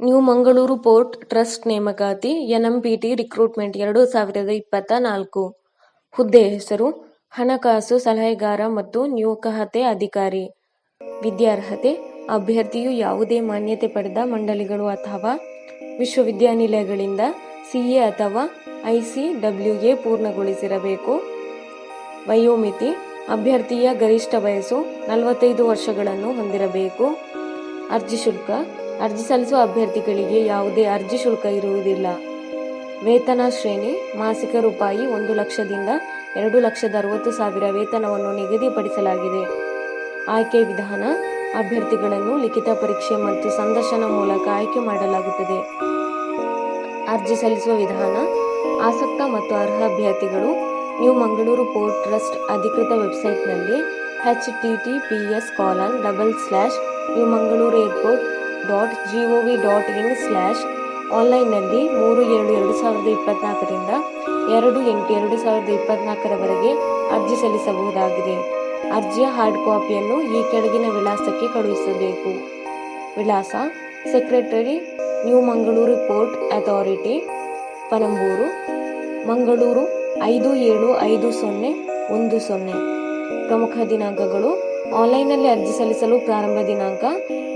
New Mangaluru port trust ನೇಮಕಾತಿ NMPT recruitment ಎರಡು ಸಾವಿರದ ಇಪ್ಪತ್ತ ನಾಲ್ಕು. ಹುದ್ದೆ ಹೆಸರು, ಹಣಕಾಸು ಸಲಹೆಗಾರ ಮತ್ತು ನಿಯೋಕಹತೆ ಅಧಿಕಾರಿ. ವಿದ್ಯಾರ್ಹತೆ, ಅಭ್ಯರ್ಥಿಯು ಯಾವುದೇ ಮಾನ್ಯತೆ ಪಡೆದ ಮಂಡಳಿಗಳು ಅಥವಾ ವಿಶ್ವವಿದ್ಯಾನಿಲಯಗಳಿಂದ ಸಿಎ ಅಥವಾ ಐಸಿಡಬ್ಲ್ಯೂಎ ಪೂರ್ಣಗೊಳಿಸಿರಬೇಕು. ವಯೋಮಿತಿ, ಅಭ್ಯರ್ಥಿಯ ಗರಿಷ್ಠ ವಯಸ್ಸು ನಲವತ್ತೈದು ವರ್ಷಗಳನ್ನು ಹೊಂದಿರಬೇಕು. ಅರ್ಜಿ ಶುಲ್ಕ ಅರ್ಜಿ ಸಲ್ಲಿಸುವ ಅಭ್ಯರ್ಥಿಗಳಿಗೆ ಯಾವುದೇ ಅರ್ಜಿ ಶುಲ್ಕ ಇರುವುದಿಲ್ಲ. ವೇತನ ಶ್ರೇಣಿ, ಮಾಸಿಕ ರೂಪಾಯಿ ಒಂದು ಲಕ್ಷದಿಂದ ಎರಡು ಲಕ್ಷದ ಅರವತ್ತು ಸಾವಿರ ವೇತನವನ್ನು ನಿಗದಿಪಡಿಸಲಾಗಿದೆ. ಆಯ್ಕೆ ವಿಧಾನ, ಅಭ್ಯರ್ಥಿಗಳನ್ನು ಲಿಖಿತ ಪರೀಕ್ಷೆ ಮತ್ತು ಸಂದರ್ಶನ ಮೂಲಕ ಆಯ್ಕೆ ಮಾಡಲಾಗುತ್ತದೆ. ಅರ್ಜಿ ಸಲ್ಲಿಸುವ ವಿಧಾನ, ಆಸಕ್ತ ಮತ್ತು ಅರ್ಹ ಅಭ್ಯರ್ಥಿಗಳು ನ್ಯೂ ಮಂಗಳೂರು ಪೋರ್ಟ್ ಟ್ರಸ್ಟ್ ಅಧಿಕೃತ ವೆಬ್ಸೈಟ್ನಲ್ಲಿ H T T P S colon double slash new Mangaluru airport dot G O V dot in slash ಆನ್ಲೈನ್ನಲ್ಲಿ ಮೂರು ಎರಡು ಎರಡು ಸಾವಿರದ ಇಪ್ಪತ್ತ್ನಾಲ್ಕರಿಂದ ಎರಡು ಎಂಟು ಎರಡು ಸಾವಿರದ ಇಪ್ಪತ್ತ್ನಾಲ್ಕರವರೆಗೆ ಅರ್ಜಿ ಸಲ್ಲಿಸಬಹುದಾಗಿದೆ. ಅರ್ಜಿಯ ಹಾರ್ಡ್ ಕಾಪಿಯನ್ನು ಈ ಕೆಳಗಿನ ವಿಳಾಸಕ್ಕೆ ಕಳುಹಿಸಬೇಕು. ವಿಳಾಸ secretary new Mangaluru port authority Panambur Mangaluru ಐದು ಏಳು ಐದು ಸೊನ್ನೆ ಒಂದು ಸೊನ್ನೆ. ಪ್ರಮುಖ ದಿನಾಂಕಗಳು ಆನ್ಲೈನ್ನಲ್ಲಿ ಅರ್ಜಿ ಸಲ್ಲಿಸಲು ಪ್ರಾರಂಭ ದಿನಾಂಕ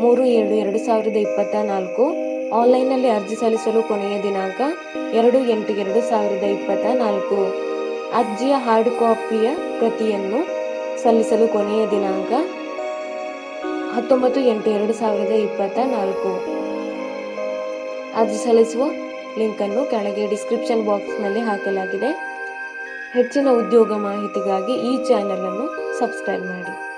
ಮೂರು ಏಳು ಎರಡು ಸಾವಿರದ ಇಪ್ಪತ್ತ ನಾಲ್ಕು. ಆನ್ಲೈನ್ನಲ್ಲಿ ಅರ್ಜಿ ಸಲ್ಲಿಸಲು ಕೊನೆಯ ದಿನಾಂಕ ಎರಡು ಎಂಟು ಎರಡು ಸಾವಿರದ ಇಪ್ಪತ್ತ ನಾಲ್ಕು. ಅರ್ಜಿಯ ಹಾರ್ಡ್ ಕಾಪಿಯ ಪ್ರತಿಯನ್ನು ಸಲ್ಲಿಸಲು ಕೊನೆಯ ದಿನಾಂಕ ಹತ್ತೊಂಬತ್ತು ಎಂಟು ಎರಡು ಸಾವಿರದ ಇಪ್ಪತ್ತ ನಾಲ್ಕು. ಅರ್ಜಿ ಸಲ್ಲಿಸುವ ಲಿಂಕನ್ನು ಕೆಳಗೆ ಡಿಸ್ಕ್ರಿಪ್ಷನ್ ಬಾಕ್ಸ್ನಲ್ಲಿ ಹಾಕಲಾಗಿದೆ. ಹೆಚ್ಚಿನ ಉದ್ಯೋಗ ಮಾಹಿತಿಗಾಗಿ ಈ ಚಾನಲನ್ನು ಸಬ್ಸ್ಕ್ರೈಬ್ ಮಾಡಿ.